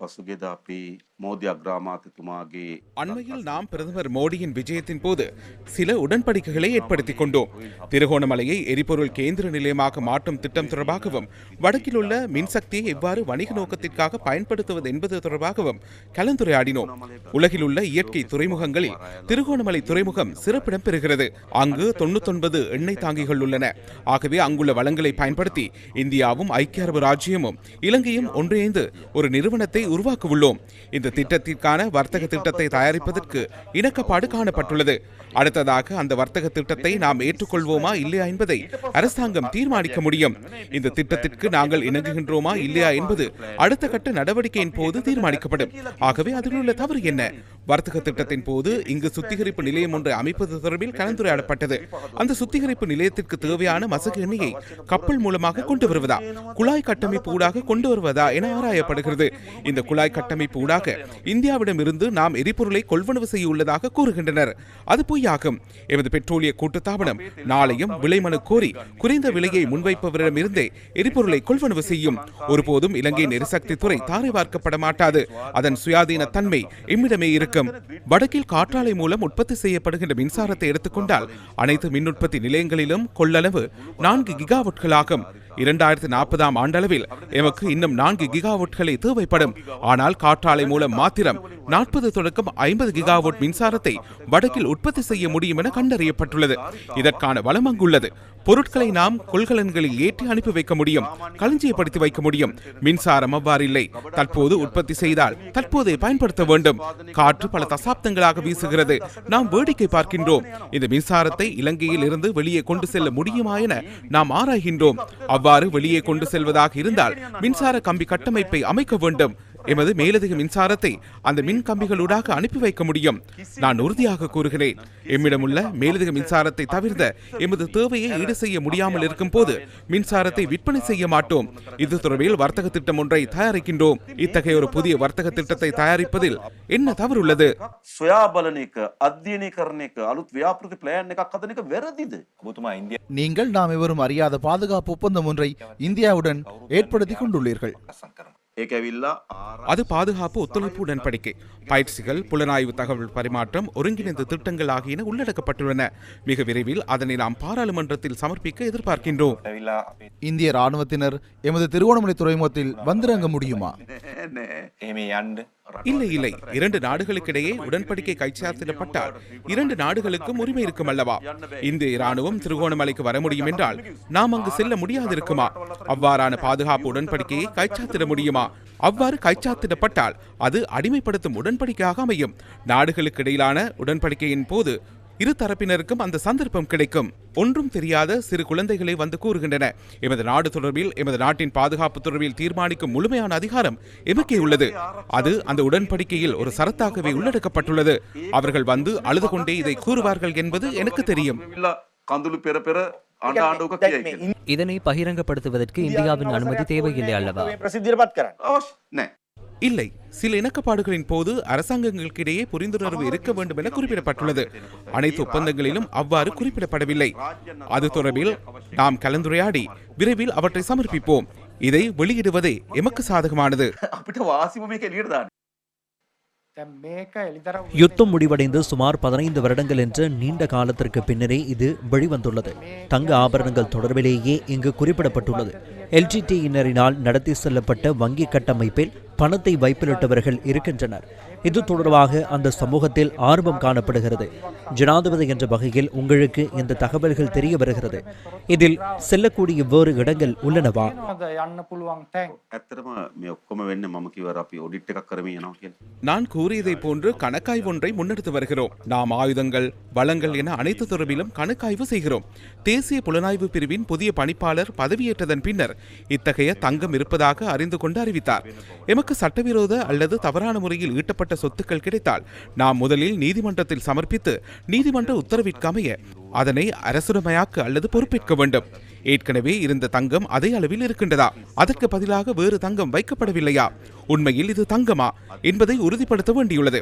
පසුගෙද අපි මෝදි අග්‍රාමාතතුමාගේ அண்மையில் நாம் பிரதமர் மோடியின் விஜயத்தின் போது சில உடன்படிக்கைகளை ஏற்படுத்திக் கொண்டோம் திருகோணமலையை எரிபொருள் கேந்திர நிலையமாக மாற்றும் திட்டம் தொடர்பாகவும் வடக்கில் உள்ள மின்சக்தியை எவ்வாறு வணிக நோக்கத்திற்காக பயன்படுத்துவது என்பது தொடர்பாகவும் கலந்துரையாடினோம் உலகில் உள்ள இயற்கை துறைமுகங்களில் திருகோணமலை துறைமுகம் சிறப்பிடம் பெறுகிறது அங்கு தொண்ணூத்தொன்பது எண்ணெய் தாங்கிகள் உள்ளன ஆகவே அங்குள்ள வளங்களை பயன்படுத்தி இந்தியாவும் ஐக்கிய அரபு ராஜ்யமும் இலங்கையும் ஒன்றிணைந்து ஒரு நிறுவனத்தை உருவாக்க உள்ளோம் இந்த திட்டத்திற்கான வர்த்தக திட்டத்தை தயாரிப்பதற்கு இணக்கப்பாடு காணப்பட்டுள்ளது. அடுத்ததாக அந்த வர்த்தக திட்டத்தை நாம் ஏற்றுக்கொள்வோமா இல்லையா என்பதை அரசாங்கம் தீர்மானிக்க முடியும். இந்த திட்டத்திற்கு நாங்கள் இணங்குகின்றோமா இல்லையா என்பது அடுத்த கட்ட நடவடிக்கையின் போது தீர்மானிக்கப்படும். ஆகவே அதில் உள்ள தவறு என்ன? வர்த்தக திட்டத்தின் போது இங்கு சுத்திகரிப்பு நிலையம் ஒன்றை அமைப்பது தொடர்பில் கலந்துரையாடப்பட்டது. அந்த சுத்திகரிப்பு நிலையத்திற்கு தேவையான மசகு எண்ணெயை கப்பல் மூலமாக கொண்டு வருவதா? குழாய் கட்டமைப்பு ஊடாக கொண்டு வருவதா என ஆராயப்படுகிறது. இந்த குழாய் கட்டமைப்பு ஊடாக இந்தியாவிடமிருந்து நாம் எரிபொருளை கொள்வனவு செய்ய உள்ளதாக கூறுகின்றனர். அது பொய்யாகும். எமது பெட்ரோலிய கூட்டுத்தாபனம் நாளையும் விலைமனு கோரி குறைந்த விலையை முன்வைப்பவரிடமிருந்தே எரிபொருளை கொள்வனவு செய்யும். ஒருபோதும் இலங்கையின் எரிசக்தி துறை தாரை பார்க்கப்பட மாட்டாது. அதன் சுயாதீன தன்மை எம்மிடமே இருக்கும் வடக்கில் காற்றாலை மூலம் உற்பத்தி செய்யப்படுகின்ற மின்சாரத்தை எடுத்துக்கொண்டால் அனைத்து மின் உற்பத்தி நிலையங்களிலும் கொள்ளளவு நான்கு கிகாவட்களாகும் இரண்டாயிரத்தி நாற்பதாம் ஆண்டளவில் எமக்கு இன்னும் நான்கு கிகாவோட்களை தேவைப்படும். ஆனால் காற்றாலை மூலம் மாத்திரம் நாற்பது தொடக்கம் ஐம்பது கிகாவோட் மின்சாரத்தை வடக்கில் உற்பத்தி செய்ய முடியும் என கண்டறியப்பட்டுள்ளது. இதற்கான வளம் அங்குள்ளது. பொருட்களை நாம் கொள்கலன்களில் ஏற்றி அனுப்பி வைக்க முடியும். களஞ்சியப்படுத்தி வைக்க முடியும். மின்சாரம் அவ்வாறில்லை. தற்போது உற்பத்தி செய்தால் தற்போதே பயன்படுத்த வேண்டும். காற்று பல தசாப்தங்களாக வீசுகிறது. நாம் வேடிக்கை பார்க்கின்றோம். இந்த மின்சாரத்தை இலங்கையில் இருந்து வெளியே கொண்டு செல்ல முடியுமா என நாம் ஆராய்கின்றோம். அவ்வாறு வெளியே கொண்டு செல்வதாக இருந்தால் மின்சார கம்பி கட்டமைப்பை அமைக்க வேண்டும். எமது மேலதிக மின்சாரத்தை அந்த மின் கம்பிகளூடாக அனுப்பி வைக்க முடியும். நான் உறுதியாக கூறுகிறேன். எம்மிடம் உள்ள மேலதிக மின்சாரத்தை தவிர்த்த எமது தேவையை ஈடு செய்ய முடியாமல் இருக்கும் போது மின்சாரத்தை விற்பனை செய்ய மாட்டோம். இது தொடர்பில் வர்த்தக திட்டம் ஒன்றை தயாரிக்கின்றோம். இத்தகைய ஒரு புதிய வர்த்தக திட்டத்தை தயாரிப்பதில் என்ன தவறு உள்ளது நீங்கள் நாம் இவரும் அறியாத பாதுகாப்பு ஒப்பந்தம் ஒன்றை இந்தியாவுடன் ஏற்படுத்திக் கொண்டுள்ளீர்கள். அது பாதுகாப்பு ஒத்துழைப்பு உடன்படிக்கை. பயிற்சிகள் புலனாய்வு தகவல் பரிமாற்றம் ஒருங்கிணைந்த திட்டங்கள் ஆகியன உள்ளடக்கப்பட்டுள்ளன. மிக விரைவில் அதனை நாம் பாராளுமன்றத்தில் சமர்ப்பிக்க எதிர்பார்க்கின்றோம். இந்திய ராணுவத்தினர் எமது திருவோணமலை துறைமுகத்தில் வந்திறங்க முடியுமா? இல்லை இல்லை. இரண்டு நாடுகளுக்கிடையே உடன்படிக்கை கைச்சாத்திடப்பட்டால் இரண்டு நாடுகளுக்கும் உரிமை இருக்கும் அல்லவா? இந்திய ராணுவம் திருகோணமலைக்கு வர முடியும் என்றால் நாம் அங்கு செல்ல முடியாது இருக்குமா அவ்வாறான பாதுகாப்பு உடன்படிக்கையை கைச்சாத்திட முடியுமா? அவ்வாறு கைச்சாத்திடப்பட்டால் அது அடிமைப்படுத்தும் உடன்படிக்கையாக அமையும். நாடுகளுக்கு இடையிலான உடன்படிக்கையின் போது இரு தரப்பினருக்கும் அந்த சந்தர்ப்பம் கிடைக்கும். ஒன்றும் தெரியாத சிறு குழந்தைகளை வந்து கூறுகின்றன. எமது நாடு தொடர்பில் எமது நாட்டின் பாதுகாப்பு தொடர்பில் தீர்மானிக்கும் முழுமையான அதிகாரம் எமக்கே உள்ளது. அது அந்த உடன்படிக்கையில் ஒரு சரத்தாகவே உள்ளடக்கப்பட்டுள்ளது. அவர்கள் வந்து அழுது கொண்டே இதை கூறுவார்கள் என்பது எனக்கு தெரியும். இதனை பகிரங்கப்படுத்துவதற்கு இந்தியாவின் அனுமதி தேவையில்லை அல்லவா? இல்லை. சில இணக்கப்பாடுகளின் போது அரசாங்கங்களுக்கிடையே புரிந்துணர்வு இருக்க வேண்டும் என குறிப்பிடப்பட்டுள்ளது. அனைத்து ஒப்பந்தங்களிலும் அவ்வாறு குறிப்பிடப்படவில்லை. அது தொடர்பில் நாம் கலந்துரையாடி விரைவில் அவற்றை சமர்ப்பிப்போம். இதை வெளியிடுவதே எமக்கு சாதகமானது. யுத்தம் முடிவடைந்து சுமார் பதினைந்து வருடங்கள் என்ற நீண்ட காலத்திற்கு பின்னரே இது வெளிவந்துள்ளது. தங்க ஆபரணங்கள் தொடர்பிலேயே இங்கு குறிப்பிடப்பட்டுள்ளது. இன்னரினால் நடத்தி செல்லப்பட்ட வங்கி கட்டமைப்பில் பணத்தை வைப்பிலிட்டவர்கள் இருக்கின்றனர். இது தொடர்பாக அந்த சமூகத்தில் ஆர்வம் காணப்படுகிறது. ஜனாதிபதி என்ற வகையில் உங்களுக்கு இந்த தகவல்கள் தெரிய வருகிறது. இதில் செல்லக்கூடிய வேறு இடங்கள் உள்ளனவா? நான் கூறியதை போன்று கணக்காய் ஒன்றை முன்னெடுத்து வருகிறோம். நாம் ஆயுதங்கள் வளங்கள் என அனைத்து தொடர்பிலும் கணக்காய்வு செய்கிறோம். தேசிய புலனாய்வு பிரிவின் புதிய பணிப்பாளர் பதவியேற்றதன் பின்னர் இத்தகைய தங்கம் இருப்பதாக அறிந்து கொண்டு அறிவித்தார். எமக்கு சட்டவிரோத அல்லது தவறான முறையில் ஈட்டப்பட்ட சொத்துக்கள் கிடைத்தால் நாம் முதலில் நீதிமன்றத்தில் சமர்ப்பித்து நீதிமன்ற உத்தரவிற்கமைய அதனை அரசுடமையாக்க அல்லது பொறுப்பேற்க வேண்டும். ஏற்கனவே இருந்த தங்கம் அதே அளவில் இருக்கின்றதா? அதற்கு பதிலாக வேறு தங்கம் வைக்கப்படவில்லையா? உண்மையில் இது தங்கமா? என்பதை உறுதிப்படுத்த வேண்டியுள்ளது.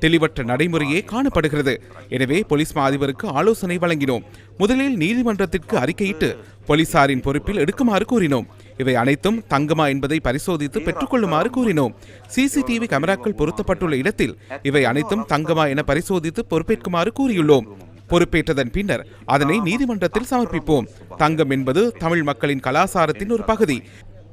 தெளிவற்ற நடைமுறையே காணப்படுகிறது. எனவே போலீஸ் மா அதிபருக்கு ஆலோசனை வழங்கினோம். முதலில் நீதிமன்றத்திற்கு அறிக்கையிட்டு போலீசாரின் பொறுப்பில் எடுக்குமாறு கூறினோம் இவை அனைத்தும் தங்கமா என்பதை பரிசோதித்து பெற்றுக்கொள்ளுமாறு கூறினோம் சிசிடிவி கேமராக்கள் பொருத்தப்பட்டுள்ள இடத்தில் இவை அனைத்தும் தங்கமா என பரிசோதித்து பொறுப்பேற்குமாறு கூறியுள்ளோம். பொறுப்பேற்றதன் பின்னர் அதனை நீதிமன்றத்தில் சமர்ப்பிப்போம். தங்கம் என்பது தமிழ் மக்களின் கலாசாரத்தின் ஒரு பகுதி.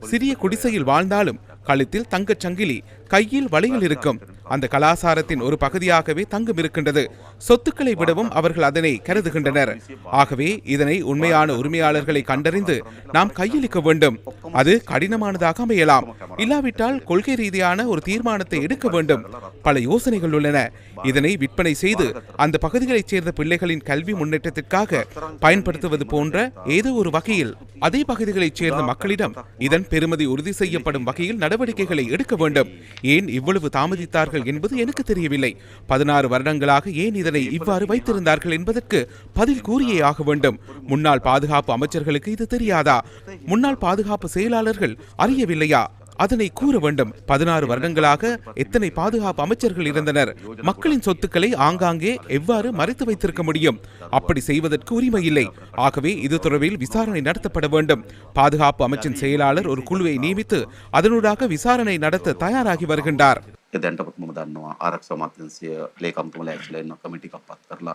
சிறிய குடிசையில் வாழ்ந்தாலும் கழுத்தில் தங்கச் சங்கிலி கையில் வளையல் இருக்கும். அந்த கலாசாரத்தின் ஒரு பகுதியாகவே தங்கம் இருக்கின்றது. சொத்துக்களை விடவும் அவர்கள் அதனை கருதுகின்றனர். ஆகவே இதனை உண்மையான உரிமையாளர்களை கண்டறிந்து நாம் கையளிக்க வேண்டும். அது கடினமானதாக அமையலாம். இல்லாவிட்டால் கொள்கை ரீதியான ஒரு தீர்மானத்தை எடுக்க வேண்டும். பல யோசனைகள் உள்ளன. இதனை விற்பனை செய்து அந்த பகுதிகளைச் சேர்ந்த பிள்ளைகளின் கல்வி முன்னேற்றத்திற்காக பயன்படுத்துவது போன்ற ஏதோ ஒரு வகையில் அதே பகுதிகளைச் சேர்ந்த மக்களிடம் இதன் பெருமதி உறுதி செய்யப்படும் வகையில் நடவடிக்கைகளை எடுக்க வேண்டும். ஏன் இவ்வளவு தாமதித்தார்கள் என்பது எனக்கு தெரியவில்லை. பதினாறு வருடங்களாக ஏன் இதனை இவ்வாறு வைத்திருந்தார்கள் என்பதற்கு பதில் கூறியே ஆக வேண்டும். முன்னாள் பாதுகாப்பு அமைச்சர்களுக்கு இது தெரியாதா? முன்னாள் பாதுகாப்பு செயலாளர்கள் அறியவில்லையா? அதனை கூற வேண்டும் பதினாறு வருடங்களாக எத்தனை பாதுகாப்பு அமைச்சர்கள் இருந்தனர் மக்களின் சொத்துக்களை ஆங்காங்கே எவ்வாறு மறைத்து வைத்திருக்க முடியும் அப்படி செய்வதற்கு உரிமை இல்லை ஆகவே இது தொடர்பில் விசாரணை நடத்தப்பட வேண்டும் பாதுகாப்பு அமைச்சின் செயலாளர் ஒரு குழுவை நியமித்து அதனூடாக விசாரணை நடத்த தயாராகி வருகின்றார் දැන්ටපත් මම දන්නවා ආරක්ෂා මාත්‍යන්සිය ලේකම්තුමල ඇක්ල එන්න කමිටිකක් පත් කරලා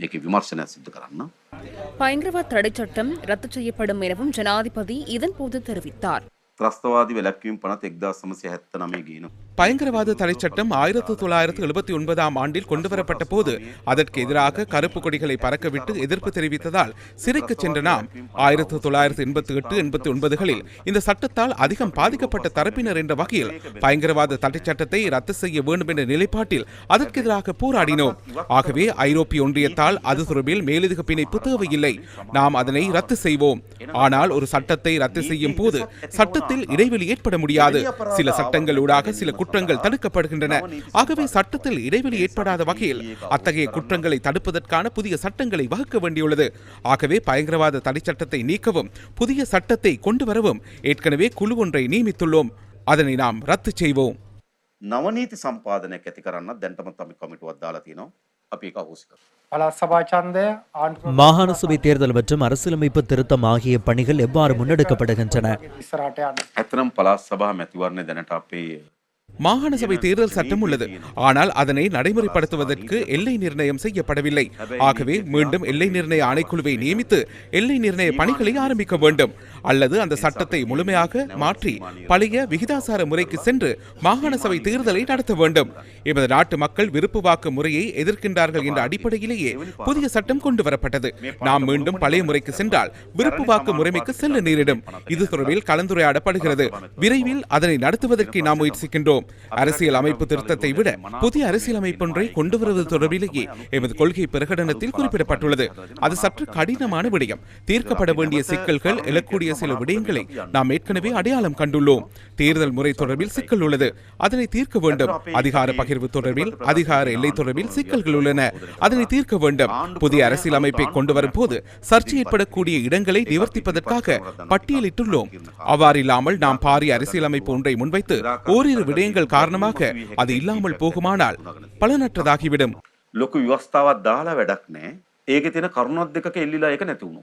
මේක විමර්ශනයක් සිද්ධ කරන්න. பயங்கரவாத தடைச் சட்டம் ரத்து செய்யப்படும் எனவும் ஜனாதிபதி இதன்போது தெரிவித்தார் ත්‍රස්තවාදී වැළැක්වීම් පනත 1979 ගේනවා. பயங்கரவாத தடை சட்டம் ஆயிரத்தி தொள்ளாயிரத்து எழுபத்தி ஒன்பதாம் ஆண்டில் கொண்டுவரப்பட்ட போது அதற்கு எதிராக கருப்பு கொடிகளை பறக்கவிட்டு எதிர்ப்பு தெரிவித்ததால் சிறைக்கு சென்ற நாம் ஆயிரத்தி தொள்ளாயிரத்து எண்பத்தி எட்டு எண்பத்தி ஒன்பதுகளில் இந்த சட்டத்தால் அதிகம் பாதிக்கப்பட்ட தரப்பினர் என்ற வகையில் பயங்கரவாத தடை சட்டத்தை ரத்து செய்ய வேண்டும் என்ற நிலைப்பாட்டில் அதற்கு எதிராக போராடினோம். ஆகவே ஐரோப்பிய ஒன்றியத்தால் அது தொடர்பில் மேலதிக பிணைப்பு தேவையில்லை. நாம் அதனை ரத்து செய்வோம். ஆனால் ஒரு சட்டத்தை ரத்து செய்யும் போது சட்டத்தில் இடைவெளி ஏற்பட முடியாது. சில சட்டங்களூடாக சில குற்றங்கள் தடுக்கப்படுகின்றன ஆகவே சட்டத்தில் இடைவெளி ஏற்படாத வகையில் அத்தகைய குற்றங்களை தடுப்பதற்கான புதிய சட்டங்களை வகுக்க வேண்டியுள்ளது ஆகவே பயங்கரவாத தடை சட்டத்தை நீக்கவும் புதிய சட்டத்தை கொண்டு வரவும் ஏற்கனவே குழு ஒன்றை நியமித்துள்ளோம் அதனை நாம் ரத்து செய்வோம் නවනීති සම්පාදනයක් ඇති කරන්න දැන්ටමත් අපි කමිටුවක් දාලා තියෙනවා අපි එක අහෝසි කරමු. පළත් සභා ඡන්දය ආණ්ඩුව மாகாண சபை தேர்தல் மற்றும் அரசியலமைப்பு திருத்தம் ஆகிய பணிகள் எவ்வாறு முன்னெடுக்கப்படுகின்றன மாகாண சபை தேர்தல் சட்டம் உள்ளது. ஆனால் அதனை நடைமுறைப்படுத்துவதற்கு எல்லை நிர்ணயம் செய்யப்படவில்லை. ஆகவே மீண்டும் எல்லை நிர்ணய ஆணைக்குழுவை நியமித்து எல்லை நிர்ணய பணிகளை ஆரம்பிக்க வேண்டும். அல்லது அந்த சட்டத்தை முழுமையாக மாற்றி பழைய விகிதாசார முறைக்கு சென்று மாகாண சபை தேர்தலை நடத்த வேண்டும். எமது நாட்டு மக்கள் விருப்பு வாக்கு முறையை எதிர்க்கின்றார்கள் என்ற அடிப்படையிலேயே புதிய சட்டம் கொண்டு வரப்பட்டது. நாம் மீண்டும் பழைய முறைக்கு சென்றால் விருப்பு வாக்கு முறைமைக்கு செல்ல நேரிடும். இது தொடர்பில் கலந்துரையாடப்படுகிறது. விரைவில் அதனை நடத்துவதற்கு நாம் முயற்சிக்கின்றோம். அரசியல் அமைப்பு திருத்தத்தை விட புதிய அரசியல் அமைப்பொன்றை கொண்டு வருவது தொடர்பிலேயே எமது கொள்கை பிரகடனத்தில் குறிப்பிடப்பட்டுள்ளது. அது சற்று கடினமான விடயம். தீர்க்கப்பட வேண்டிய சிக்கல்கள் எழக்கூடிய சில விடயங்களை நாம் ஏற்கனவே அடையாளம் கண்டுள்ளோம் தேர்தல் முறை தொடர்பில் சிக்கல் உள்ளது அதனை தீர்க்க வேண்டும் அதிகார பகிர்வு தொடர்பில் அதிகார எல்லை தொடர்பில் சிக்கல்கள் உள்ளன அதனை தீர்க்க வேண்டும் புதிய அரசியல் அமைப்பை கொண்டு வரும் போது சர்ச்சை ஏற்படக்கூடிய இடங்களை நிவர்த்திப்பதற்காக பட்டியலிட்டுள்ளோம் அவ்வாறில்லாமல் நாம் பாரிய அரசியலமைப்பு ஒன்றை முன்வைத்து ஓரிரு விடயங்கள் காரணமாக அது இல்லாமல் போகுமானால் பலனற்றதாகிவிடும் ලොකු ව්‍යවස්ථාවත් දාලා වැඩක් නෑ ඒක තියෙන කරුණත් දෙකක එල්ලිලා එක නැතිවුණු.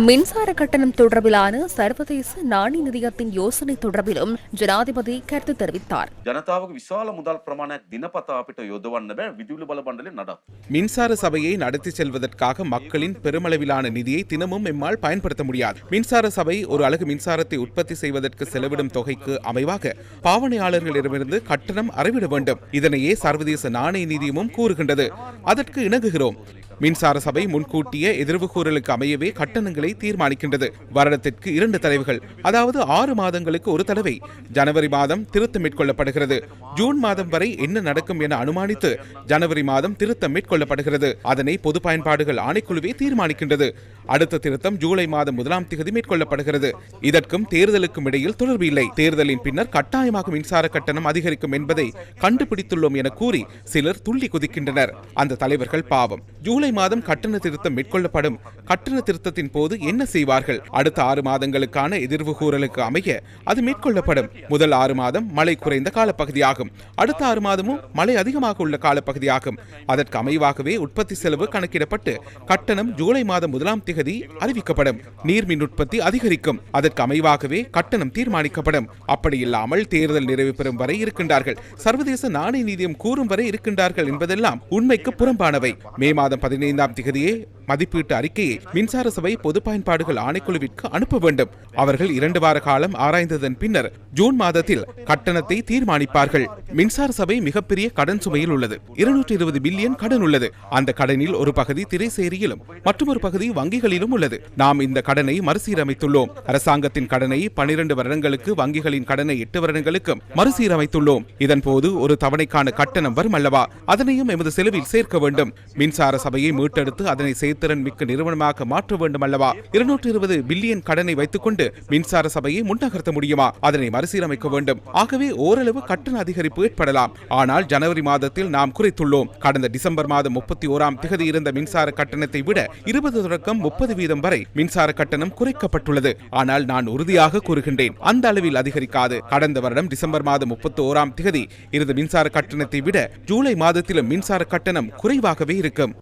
மின்சார கட்டணம் தொடர்பிலான சர்வதேச நாணய நிதியத்தின் யோசனை தொடர்பிலும் ஜனாதிபதி கருத்து தெரிவித்தார் ජනතාවක විශාල මුදල් ප්‍රමාණයක් දිනපතා අපිට යොදවන්න බෑ විදුලි බල බණ්ඩලෙ නඩත්. மின்சார சபையை நடத்தி செல்வதற்காக மக்களின் பெருமளவிலான நிதியை தினமும் எம்மால் பயன்படுத்த முடியாது மின்சார சபை ஒரு அலகு மின்சாரத்தை உற்பத்தி செய்வதற்கு செலவிடும் தொகைக்கு அமைவாக பாவனையாளர்களிடமிருந்து கட்டணம் அறவிட வேண்டும் இதனையே சர்வதேச நாணய நிதியமும் கூறுகின்றது அதற்கு இணங்குகிறோம் மின்சார சபை முன்கூட்டிய எதிர்வு கூறலுக்கு அமையவே கட்டணங்களை தீர்மானிக்கின்றது. வருடத்திற்கு இரண்டு தடவைகள் அதாவது ஆறு மாதங்களுக்கு ஒரு தடவை. ஜனவரி மாதம் திருத்தம் மேற்கொள்ளப்படுகிறது. ஜூன் மாதம் வரை என்ன நடக்கும் என அனுமானித்து ஜனவரி மாதம் திருத்தம் மேற்கொள்ளப்படுகிறது. அதனை பொது பயன்பாடுகள் ஆணைக்குழுவே தீர்மானிக்கின்றது. அடுத்த திருத்தம் ஜூலை மாதம் முதலாம் திகதி மேற்கொள்ளப்படுகிறது. இதற்கும் தேர்தலுக்கும் இடையில் தொடர்பு இல்லை. தேர்தலின் பின்னர் கட்டாயமாக மின்சார கட்டணம் அதிகரிக்கும் என்பதை கண்டுபிடித்துள்ளோம் என கூறி சிலர் துள்ளி குதிக்கின்றனர். அந்த தலைவர்கள் பாவம். ஜூலை ஜூலை மாதம் கட்டண திருத்தம் மேற்கொள்ளப்படும். கட்டண திருத்தத்தின் போது என்ன செய்வார்கள்? அடுத்த ஆறு மாதங்களுக்கான எதிர்வு கூறலுக்கு அமைய அது மேற்கொள்ளப்படும். முதல் ஆறு மாதம் மழை குறைந்த காலப்பகுதியாகும். அடுத்த ஆறு மாதமும் மழை அதிகமாக உள்ள காலப்பகுதியாகும். அதற்கு அமைவாகவே உற்பத்தி செலவு கணக்கிடப்பட்டு கட்டணம் ஜூலை மாதம் முதலாம் திகதி அறிவிக்கப்படும். நீர்மின் உற்பத்தி அதிகரிக்கும். அதற்கு அமைவாகவே கட்டணம் தீர்மானிக்கப்படும். அப்படி இல்லாமல் தேர்தல் நிறைவு பெறும் வரை இருக்கின்றார்கள். சர்வதேச நாணய நிதியம் கூறும் வரை இருக்கின்றார்கள் என்பதெல்லாம் உண்மைக்கு புறம்பானவை. மே மாதம் பதினைந்தாம் திகதியே மதிப்பீட்டு அறிக்கையை மின்சார சபை பொது பயன்பாடுகள் ஆணைக்குழுவிற்கு அனுப்ப வேண்டும். அவர்கள் இரண்டு வார காலம் ஆராய்ந்ததன் பின்னர் ஜூன் மாதத்தில் கட்டணத்தை தீர்மானிப்பார்கள். மின்சார சபை மிகப்பெரிய கடன் சுமையில் உள்ளது. இருநூற்றி இருபது பில்லியன் கடன் உள்ளது. அந்த கடனில் ஒரு பகுதி திரைசேரியிலும் மற்றொரு பகுதி வங்கிகளிலும் உள்ளது. நாம் இந்த கடனை மறுசீரமைத்துள்ளோம். அரசாங்கத்தின் கடனை பனிரெண்டு வருடங்களுக்கு வங்கிகளின் கடனை எட்டு வருடங்களுக்கும் மறுசீரமைத்துள்ளோம். இதன் போது ஒரு தவணைக்கான கட்டணம் வரும் அல்லவா? அதனையும் எமது செலவில் சேர்க்க வேண்டும். மின்சார சபையை மீட்டெடுத்து அதனை செயல்திறன் மிக்க நிறுவனமாக மாற்ற வேண்டும் அல்லவா இருநூற்றி இருபது பில்லியன் கடனை வைத்துக் கொண்டு மின்சார சபையை முன்னகர்த்த முடியுமா? அதனை மறுசீரமைக்க வேண்டும். ஆகவே ஓரளவு கட்டண அதிகரிப்பு ஏற்படலாம். ஆனால் ஜனவரி மாதத்தில் நாம் குறைத்துள்ளோம். கடந்த டிசம்பர் மாதம் முப்பத்தி ஓராம் திகதி இருந்த மின்சார கட்டணத்தை விட இருபது தொடக்கம் முப்பது வீதம் வரை மின்சார கட்டணம் குறைக்கப்பட்டுள்ளது. ஆனால் நான் உறுதியாக கூறுகின்றேன் அந்த அளவில் அதிகரிக்காது. கடந்த வருடம் டிசம்பர் மாதம் முப்பத்தி ஓராம் திகதி இருந்த மின்சார கட்டணத்தை விட ஜூலை மாதத்திலும் மின்சார கட்டணம் குறைவாகவே இருக்கும்.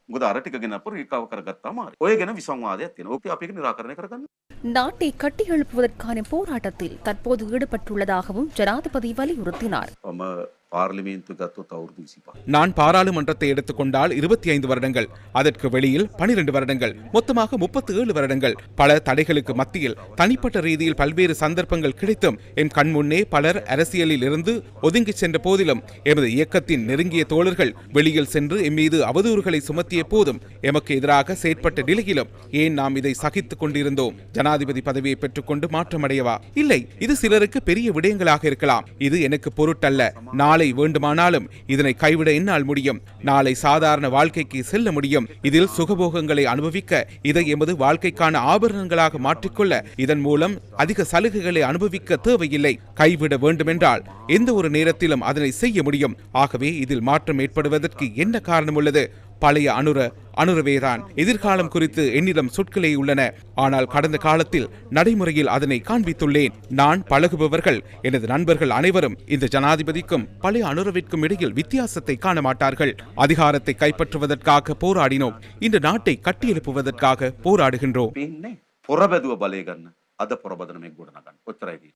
මොකද අර ටික ගෙනපු රිකව කරගත්තාම හරි. ඔය ගැන විසංවාදයක් තියෙනවා. ඕක අපි ඒක නිරාකරණය කරගන්න. நாட்டை கட்டியெழுப்புவதற்கான போராட்டத்தில் தற்போது ஈடுபட்டுள்ளதாகவும் ஜனாதிபதி வலியுறுத்தினார் நான் பாராளுமன்றத்தை எடுத்துக்கொண்டால் இருபத்தி ஐந்து வருடங்கள் அதற்கு வெளியில் பனிரெண்டு வருடங்கள் மொத்தமாக முப்பத்தி ஏழு வருடங்கள். பல தடைகளுக்கு மத்தியில் தனிப்பட்ட ரீதியில் பல்வேறு சந்தர்ப்பங்கள் கிடைத்தும் என் கண்முன்னே பலர் அரசியலில் இருந்து ஒதுங்கி சென்ற போதிலும் எமது இயக்கத்தின் நெருங்கிய தோழர்கள் வெளியில் சென்று எம் மீது அவதூறுகளை சுமத்திய போதும் எமக்கு எதிராக செயற்பட்ட நிலையிலும் ஏன் நாம் இதை சகித்துக் கொண்டிருந்தோம்? ஜனாதிபதி பதவியை பெற்றுக்கொண்டு மாற்றமடையவா? இல்லை இது சிலருக்கு பெரிய விடயங்களாக இருக்கலாம். இது எனக்கு பொருட்டல்ல. நாளை வேண்டுமானாலும் இதனை கைவிட என்னால் முடியும். நாளை சாதாரண வாழ்க்கைக்கு செல்ல முடியும். இதில் சுகபோகங்களை அனுபவிக்க இதை எமது வாழ்க்கைக்கான ஆபரணங்களாக மாற்றிக்கொள்ள இதன் மூலம் அதிக சலுகைகளை அனுபவிக்க தேவையில்லை. கைவிட வேண்டுமென்றால் எந்த ஒரு நேரத்திலும் அதனை செய்ய முடியும். ஆகவே இதில் மாற்றம் ஏற்படுவதற்கு என்ன காரணம் உள்ளது? பழைய அனுர அனுரவேதான். எதிர்காலம் குறித்து என்னிடம் சொற்களே உள்ளன. ஆனால் கடந்த காலத்தில் நடைமுறையில் அதனை காண்பித்துள்ளேன். நான் பழகுபவர்கள் எனது நண்பர்கள் அனைவரும் இந்த ஜனாதிபதிக்கும் பழைய அனுரவிற்கும் இடையில் வித்தியாசத்தை காண மாட்டார்கள். அதிகாரத்தை கைப்பற்றுவதற்காக போராடினோம். இந்த நாட்டை கட்டியெழுப்புவதற்காக போராடுகின்றோம். ಪೊರಬೆದುವ ಬಲೆಗನ್ನ ಅದ ಪೊರಬದ ನಮಗೆ ಗುಣನಗನ್ ಗೊತ್ತರಾಗಿ